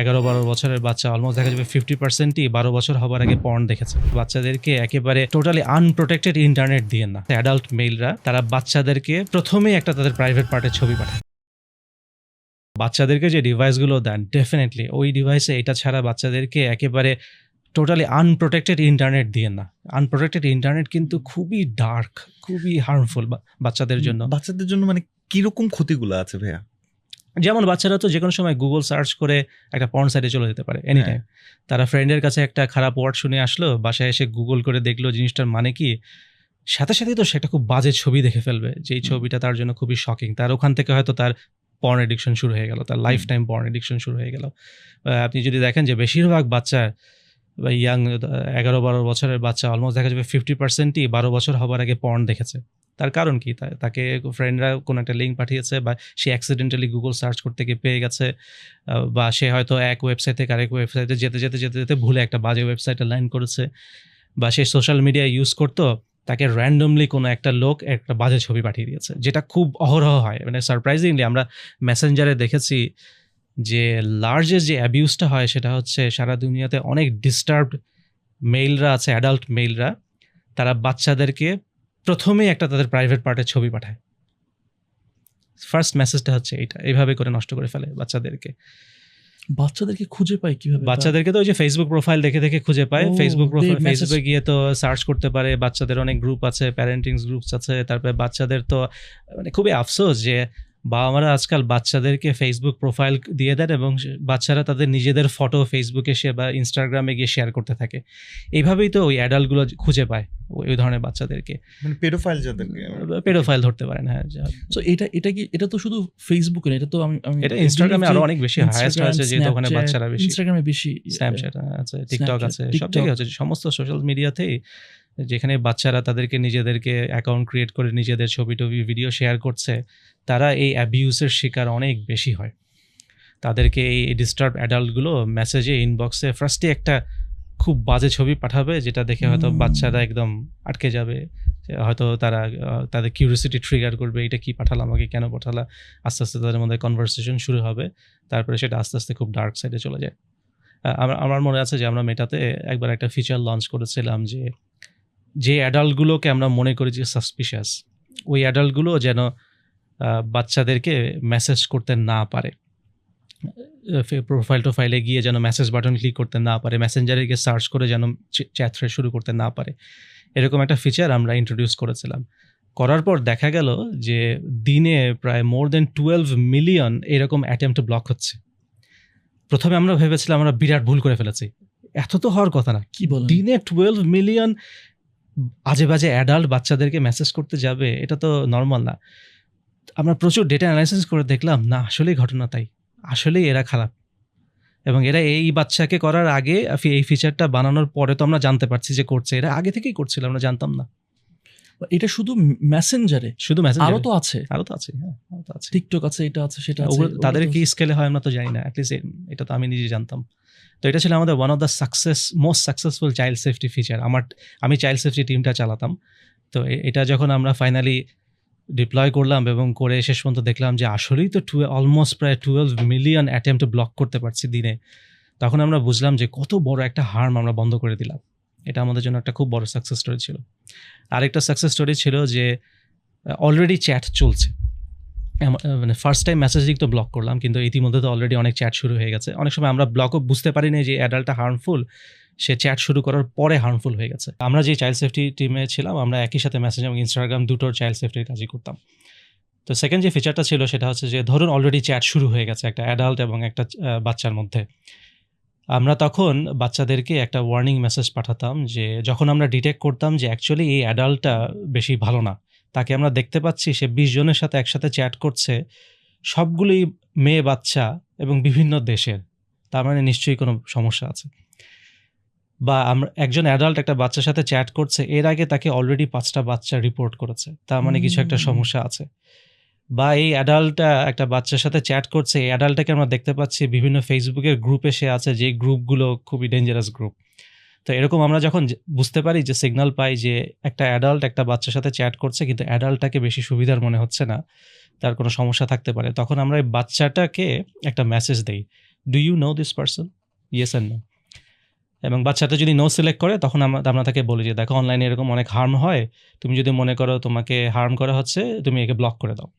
এগারো বারো বছরের বাচ্চা অলমোস্ট দেখা যাবে ফিফটি পার্সেন্টই বারো বছর হবার আগে পর্ন দেখেছে। বাচ্চাদেরকে একেবারে টোটালি আনপ্রোটেক্টেড ইন্টারনেট দিয়ে না। অ্যাডাল্ট মেলরা তারা বাচ্চাদেরকে প্রথমেই একটা তাদের প্রাইভেট পার্টের ছবি পাঠায়। বাচ্চাদেরকে যে ডিভাইসগুলো দেন ডেফিনেটলি ওই ডিভাইসে এটা ছাড়া বাচ্চাদেরকে একেবারে টোটালি আনপ্রোটেক্টেড ইন্টারনেট দিয়ে না। আনপ্রোটেক্টেড ইন্টারনেট কিন্তু খুবই ডার্ক খুবই হার্মফুল বাচ্চাদের জন্য। বাচ্চাদের জন্য মানে কীরকম ক্ষতিগুলো আছে ভাইয়া? যেমন বাচ্চারা তো যে কোনো সময় গুগল সার্চ করে একটা পর্ন সাইটে চলে যেতে পারে এনি টাইম তারা ফ্রেন্ডের কাছে একটা খারাপ ওয়ার্ড শুনে আসলো বাসায় এসে গুগল করে দেখল জিনিসটার মানে কি সাথে সাথেই তো সে একটা খুব বাজে ছবি দেখে ফেলবে যেই ছবিটা তার জন্য খুবই শকিং তার ওখান থেকে হয়তো তার পর্ন এডিকশন শুরু হয়ে গেল তার লাইফ টাইম পর্ন এডিকশন শুরু হয়ে গেল। আপনি যদি দেখেন যে বেশিরভাগ বাচ্চা বা ইয়াং এগারো বারো বছরের বাচ্চা অলমোস্ট দেখা যাবে ফিফটি পার্সেন্টই বারো বছর হবার আগে পর্ন দেখেছে। তার কারণ কি? তাকে ফ্রেন্ডরা কোনো একটা লিঙ্ক পাঠিয়েছে বা সে অ্যাক্সিডেন্টালি গুগল সার্চ করতে গিয়ে পেয়ে গেছে বা সে হয়তো এক ওয়েবসাইট থেকে আরেক ওয়েবসাইটে যেতে যেতে যেতে যেতে ভুলে একটা বাজে ওয়েবসাইটে লাইন করেছে, বা সে সোশ্যাল মিডিয়া ইউজ করতো, তাকে র্যান্ডমলি কোনো একটা লোক একটা বাজে ছবি পাঠিয়ে দিয়েছে, যেটা খুব অহরহ হয়। মানে সারপ্রাইজিংলি আমরা মেসেঞ্জারে দেখেছি যে লার্জেস্ট যে অ্যাবিউজটা হয় সেটা হচ্ছে সারা দুনিয়াতে অনেক ডিস্টার্বড মেইলরা আছে অ্যাডাল্ট মেইলরা তারা বাচ্চাদেরকে প্রথমেই একটা তাদের প্রাইভেট পার্টের ছবি পাঠায়। ফার্স্ট মেসেজটা হচ্ছে এইটা এইভাবে করে নষ্ট করে ফেলে বাচ্চাদেরকে। বাচ্চাদেরকে খুঁজে পায় কীভাবে? বাচ্চাদেরকে তো ওই যে ফেসবুক প্রোফাইল দেখে দেখে খুঁজে পায়। ফেসবুক প্রোফাইল ফেসবুকে গিয়ে তো সার্চ করতে পারে বাচ্চাদের অনেক গ্রুপ আছে প্যারেন্টিংস গ্রুপস আছে তারপরে বাচ্চাদের তো মানে খুবই আফসোস যে বাবা মারা আজকাল বাচ্চাদেরকে ফেসবুক প্রোফাইল দিয়ে দেন এবং বাচ্চারা তাদের নিজেদের ফটো ফেসবুকে সে বা ইনস্টাগ্রামে গিয়ে শেয়ার করতে থাকে। এইভাবেই তো ওই অ্যাডাল্টগুলো খুঁজে পায় ওই ধরনের বাচ্চাদেরকে। মানে পেডোফাইল যাদেরকে। পেডোফাইল ধরতে পারেন হ্যাঁ তো এটা এটা কি এটা তো শুধু ফেসবুকে না এটা তো আমি আমি এটা ইনস্টাগ্রামে আরও অনেক বেশি হাইয়েস্ট হয়েছে যেহেতু ওখানে বাচ্চারা বেশি ইনস্টাগ্রামে বেশি স্ন্যাপচ্যাট আছে টিকটক আছে সব জায়গায় আছে। সমস্ত সোশ্যাল মিডিয়াতেই যেখানে বাচ্চারা তাদেরকে নিজেদেরকে অ্যাকাউন্ট ক্রিয়েট করে নিজেদের ছবি টবি ভিডিও শেয়ার করছে তারা এই অ্যাবিউসের শিকার অনেক বেশি হয়। তাদেরকে এই ডিস্টার্ব অ্যাডাল্টগুলো মেসেজে ইনবক্সে ফার্স্টে একটা খুব বাজে ছবি পাঠাবে যেটা দেখে হয়তো বাচ্চারা একদম আটকে যাবে। হয়তো তারা তাদের কিউরিসিটি ট্রিগার করবে এটা কি পাঠালাম আমাকে কেন পাঠালা? আস্তে আস্তে তাদের মধ্যে কনভারসেশন শুরু হবে তারপরে সেটা আস্তে আস্তে খুব ডার্ক সাইডে চলে যায়। আমার আমার মনে আছে যে আমরা মেটাতে একবার একটা ফিচার লঞ্চ করেছিলাম যে যে অ্যাডাল্টগুলোকে আমরা মনে করি যে সাসপিশিয়াস ওই অ্যাডাল্টগুলো যেন বাচ্চাদেরকে মেসেজ করতে না পারে। প্রোফাইল টোফাইলে গিয়ে যেন মেসেজ বাটন ক্লিক করতে না পারে মেসেঞ্জারে গিয়ে সার্চ করে যেন চ্যাট শুরু করতে না পারে। এরকম একটা ফিচার আমরা ইন্ট্রোডিউস করেছিলাম। করার পর দেখা গেল যে দিনে প্রায় মোর দেন টুয়েলভ মিলিয়ন এরকম অ্যাটেম্পট ব্লক হচ্ছে। প্রথমে আমরা ভেবেছিলাম আমরা বিরাট ভুল করে ফেলেছি। এত তো হওয়ার কথা না। কি বল দিনে টুয়েলভ মিলিয়ন আজে বাজে অ্যাডাল্ট বাচ্চাদেরকে মেসেজ করতে যাবে এটা তো নর্মাল না। আমরা প্রচুর ডেটা অ্যানালাইসিস করে দেখলাম না আসলেই ঘটনা তাই। আসলেই এরা খারাপ। এবং এরা এই বাচ্চাকে করার আগে এই ফিচারটা বানানোর পরে তো আমরা জানতে পারছি যে করছে। এরা আগে থেকেই করছিল আমরা জানতাম না। এটা শুধু মেসেঞ্জারে শুধু মেসেজ আরও তো আছে। আরও তো আছে হ্যাঁ আরও তো আছে। টিকটক আছে এটা আছে সেটা আছে তাদের কি স্কেলে হয় আমরা তো জানি না অ্যাটলিস্ট এটা তো আমি নিজে জানতাম। তো এটা ছিল আমাদের one of the success most successful child safety feature আমার, আমি চাইল্ড সেফটি টিমটা চালাতাম। তো এটা যখন আমরা ফাইনালি ডিপ্লয় করলাম এবং করে শেষ পর্যন্ত দেখলাম যে আসলেই তো টু অলমোস্ট প্রায় টুয়েলভ মিলিয়ন অ্যাটেম্পট ব্লক করতে পারছি দিনে, তখন আমরা বুঝলাম যে কত বড় একটা হার্ম আমরা বন্ধ করে দিলাম। এটা আমাদের জন্য একটা খুব বড় সাকসেস স্টোরি ছিল। আরেকটা সাকসেস স্টোরি ছিল যে অলরেডি চ্যাট চলছে। মানে ফার্স্ট টাইম মেসেজিং তো ব্লক করলাম, কিন্তু ইতিমধ্যে তো অলরেডি অনেক চ্যাট শুরু হয়ে গেছে। অনেক সময় আমরা ব্লকও বুঝতে পারি না যে অ্যাডাল্টটা হার্মফুল সে চ্যাট শুরু করার পরে হার্মফুল হয়ে গেছে। আমরা যে চাইল্ড সেফটি টিমে ছিলাম, আমরা একই সাথে মেসেজ এবং ইনস্টাগ্রাম দুটোর চাইল্ড সেফটির কাজই করতাম। তো সেকেন্ড যে ফিচারটা ছিল, সেটা হচ্ছে যে ধরুন অলরেডি চ্যাট শুরু হয়ে গেছে একটা অ্যাডাল্ট এবং একটা বাচ্চার মধ্যে। আমরা তখন বাচ্চাদেরকে একটা ওয়ার্নিং মেসেজ পাঠাতাম যে, যখন আমরা ডিটেক্ট করতাম যে অ্যাকচুয়ালি এই অ্যাডাল্টটা বেশি ভালো না তাকে আমরা দেখতে পাচ্ছি সে বিশ জনের সাথে একসাথে চ্যাট করছে। সবগুলি মেয়ে বাচ্চা এবং বিভিন্ন দেশের। তার মানে নিশ্চয়ই কোনো সমস্যা আছে। বা আমরা একজন অ্যাডাল্ট একটা বাচ্চার সাথে চ্যাট করছে এর আগে তাকে অলরেডি পাঁচটা বাচ্চা রিপোর্ট করেছে। তার মানে কিছু একটা সমস্যা আছে। বা এই অ্যাডাল্টটা একটা বাচ্চার সাথে চ্যাট করছে এই অ্যাডাল্টটাকে আমরা দেখতে পাচ্ছি বিভিন্ন ফেসবুকের গ্রুপে সে আছে যে গ্রুপগুলো খুবই ডেঞ্জারাস গ্রুপ তো এরকম আমরা যখন বুঝতে পারি যে সিগনাল পাই যে একটা অ্যাডাল্ট একটা বাচ্চার সাথে চ্যাট করছে, কিন্তু অ্যাডাল্টটাকে বেশি সুবিধার মনে হচ্ছে না, তার কোনো সমস্যা থাকতে পারে। তখন আমরা এই বাচ্চাটাকে একটা মেসেজ দেই do you know this person yes and no এবং বাচ্চাটা যদি নো সিলেক্ট করে, তখন আমরা আমরা তাকে বলি যে, দেখো অনলাইনে এরকম অনেক হার্ম হয়, তুমি যদি মনে করো তোমাকে হার্ম করা হচ্ছে, তুমি একে ব্লক করে দাও।